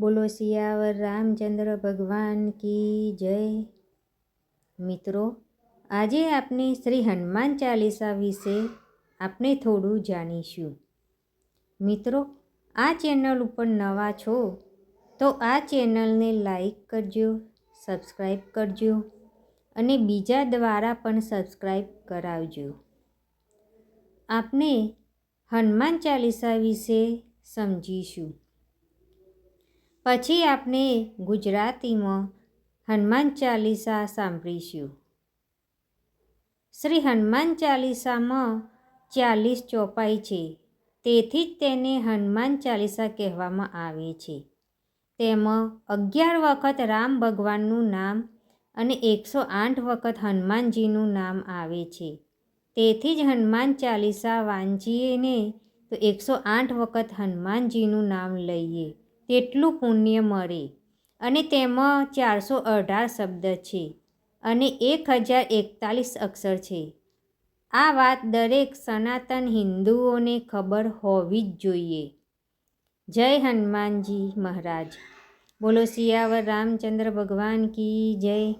બોલો સિયાવર રામચંદ્ર ભગવાન કી જય. મિત્રો, આજે આપણે શ્રી હનુમાન ચાલીસા વિશે આપણે થોડું જાણીશું. મિત્રો, આ ચેનલ ઉપર નવા છો તો આ ચેનલને લાઈક કરજો સબસ્ક્રાઈબ કરજો અને બીજા દ્વારા પણ સબસ્ક્રાઈબ કરાવજો. આપણે હનુમાન ચાલીસા વિશે સમજીશું. પછી આપણે ગુજરાતીમાં હનુમાન ચાલીસા સાંભળીશું. શ્રી હનુમાન ચાલીસામાં ચાલીસ ચોપાઈ છે. તેથી જ તેને હનુમાન ચાલીસા કહેવામાં આવે છે. તેમાં અગિયાર વખત રામ ભગવાનનું નામ અને એકસો આઠ વખત હનુમાનજીનું નામ આવે છે. તેથી જ હનુમાન ચાલીસા વાંચીએ તો એકસો આઠ વખત હનુમાનજીનું નામ લઈએ. તેટલું પુણ્ય મળે. અને તેમાં ચારસો અઢાર શબ્દ છે અને એક હજાર એકતાલીસ અક્ષર છે. આ વાત દરેક સનાતન હિન્દુઓને ખબર હોવી જ જોઈએ. જય હનુમાનજી મહારાજ. બોલો સિયાવર રામચંદ્ર ભગવાન કી જય.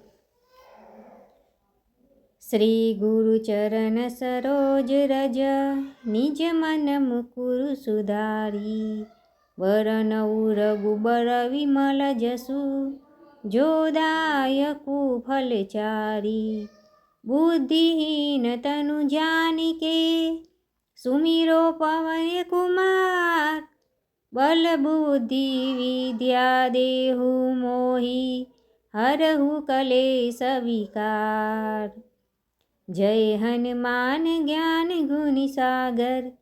શ્રી ગુરુ ચરણ સરોજ રજ, નિજ મન મુકુર સુધારી. વરનઉ રઘુબર વિમલ જસુ જોદાય કુફલ ચારી. બુદ્ધિહીન તનુ જાનિકે, સુમીરો પવન કુમાર. બલ બુદ્ધિ વિદ્યા દેહુ મોહી, હરહુ કલે વિકાર. જય હનુમાન જ્ઞાન ગુણ સાગર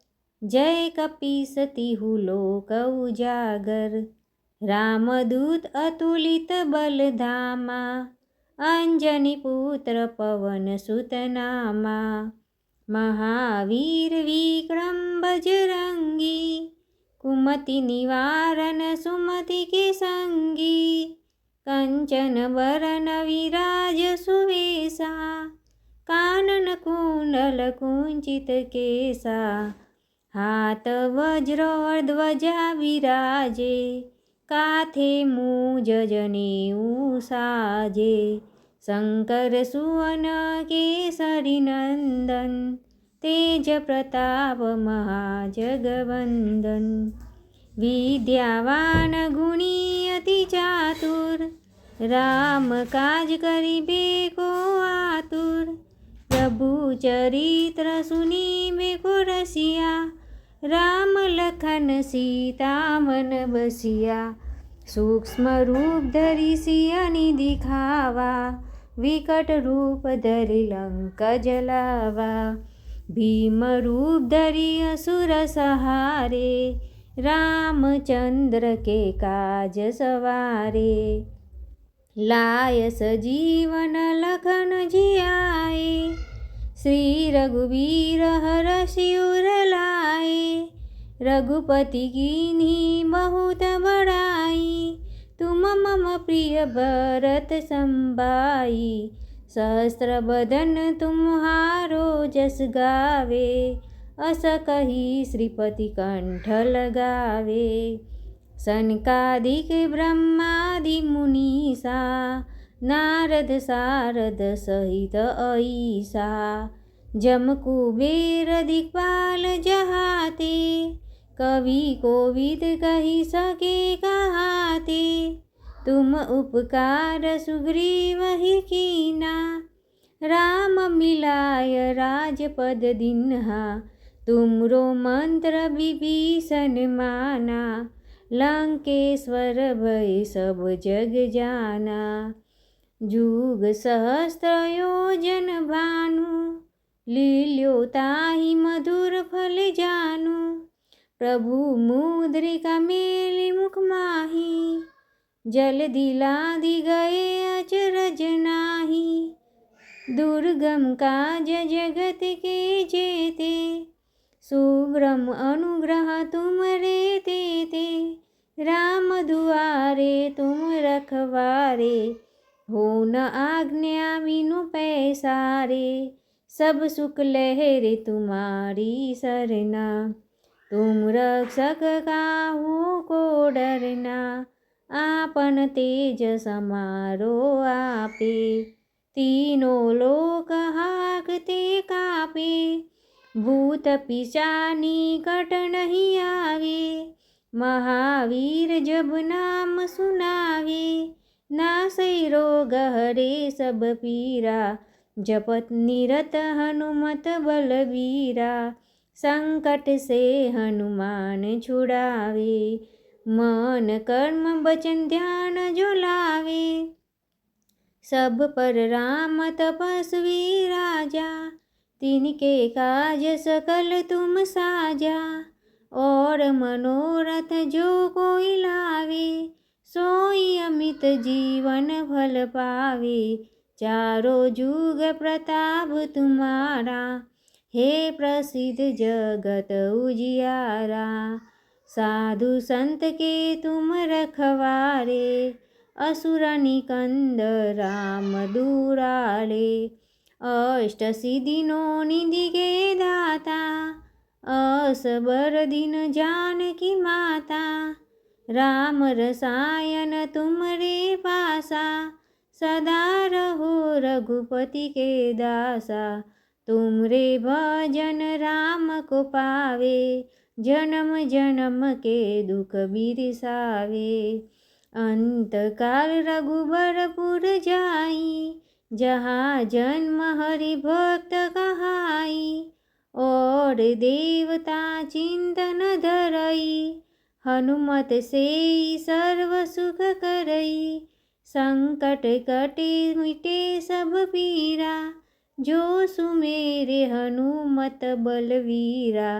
જય કપીસતિહુ લોક ઉજાગર. રામદૂત અતુલિત બલધામા. અંજની પુત્ર પવન સુતનામા. મહાવીર વિક્રમ બજરંગી કુમતિ નિવારણ સુમતિ કે સંગી. કંચન વરન વિરાજ સુવેશા. કાનન કુંડલ કુંચિત કેસા. હાથ વજ્ર ધ્વજા વિરાજે કાથે મૂજ જને સાજે શંકર સુવન કેસરી નંદન, તેજ પ્રતાપ મહાજગવંદન. વિદ્યાવાન ગુણી અતિ ચાતુર, રામ કાજ કરી બેકો આતુર. પ્રભુ ચરિત્ર સુની બેકો રસિયા રામ લખન સીતા મન બસિયા, સૂક્ષ્મ રૂપ ધરી સિયાની દિખાવા, વિકટ રૂપ ધરી લંક જલાવા. ભીમ રૂપ ધરી અસુર સહારે, રામચંદ્ર કે કાજ સવારે. લાય સજીવન લખન જીયાએ શ્રી રઘુવીર હર શિવર લાય રઘુપति कीन्ही बहुत बड़ाई तुम मम प्रिय भरत संभाई सहस्र बदन तुम्हारो जस गावे अस कही श्रीपति कंठ लगावे सनकादिक ब्रह्मादि मुनीसा નારદ સારદ સહિત અઈસા જમ કુબેર દિગ્પાલ જહાતે, કવિ કોવિદ કહી શકે કહાતે. તુમ ઉપકાર સુગ્રીવ હિકીના રામ મિલાય રાજપદ દિન્હા. તુમરો મંત્ર વિભીષણ માના. લંકેશ્વર ભય સબ જગ જાના. જુગ સહસ્ત્રયોજન ભાનુ, લીલ્યો તાહી મધુર ફલ જાનુ. પ્રભુ મુદ્રિકા મેલી મુખ માહી જલદી લાદી ગયે અચરજ નાહી. દુર્ગમ કાજ જગત કે જેતે, સુગ્રમ અનુગ્રહ તુમ રે તે રામ દુઆરે તુમ રખવારે हो न आज्ञा विनु पैसारे सब सुख लहरे तुम्हारी सरना तुम रक्षक काहू को डरना आपन तेज समारो आपे तीनों लोक हाकते कापे भूत पिशा निकट नहीं आवे महावीर जब नाम सुना નાસै રોગ હરે સબ પીરા જપત નિરત હનુમત બલવીરા સંકટ સે હનુમાન છુડાવે મન કર્મ વચન ધ્યાન જો લાવે सब पर राम तपस्वी राजा तिनके काज सकल तुम साजा और मनोरथ जो कोई लावे સોઈ અમિત જીવન ફલ પાવે. ચારો જુગ પ્રતાપ તુમારા. હે પ્રસિદ્ધ જગત ઉજિયારા. સાધુ સંત કે તુમ રખવારે. અસુરની કંદ રામ દુરાલે અષ્ટ સિદ્ધિનો નિધિકે દાતા. અસબર દિન જાનકી માતા. રામ રસાયન તુમરે પાસા, સદા રહો રઘુપતિ કે દાસા. તુમ રે ભજન રામ કો પાવે જન્મ જન્મ કે દુઃખ બિરસાવે. અંતકાલ રઘુબરપુર જાઈ જહાં જન્મ હરિ ભક્ત કહાઈ ઓર દેવતા ચિંતન ધરઈ हनुमत से सर्व सुख करई संकट कटे मिटे सब पीरा जो सुमेरे हनुमत बलवीरा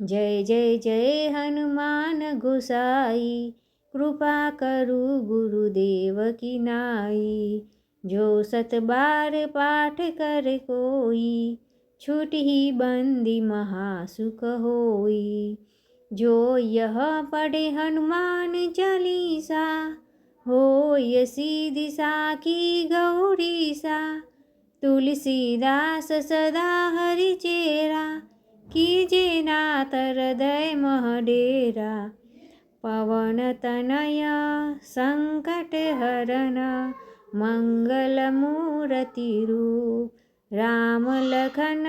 जय जय जय हनुमान गोसाई कृपा करु गुरुदेव की नाई जो सत बार पाठ कर कोई छूट ही बंदी महासुख होई जो यह पढ़े हनुमान चालीसा होय सीधी साखी गौरीसा तुलसीदास सदा हरि चेरा कीजे नाथ हृदय महडेरा पवन तनय संकट हरण मंगल मूर्ति रूप राम लखन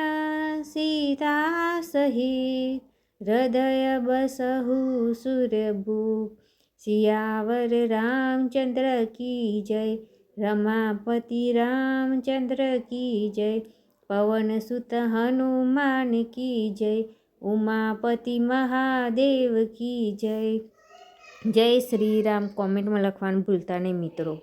सीता सहित હૃદય બસહુ સુરભુ. શિયાવર રામચંદ્ર કી જય. રમાપતિ રામચંદ્ર કી જય. પવન સુત હનુમાન કી જય. ઉમાપતિ મહાદેવ કી જય. જય શ્રી રામ. કોમેન્ટમાં લખવાનું ભૂલતા નહીં મિત્રો.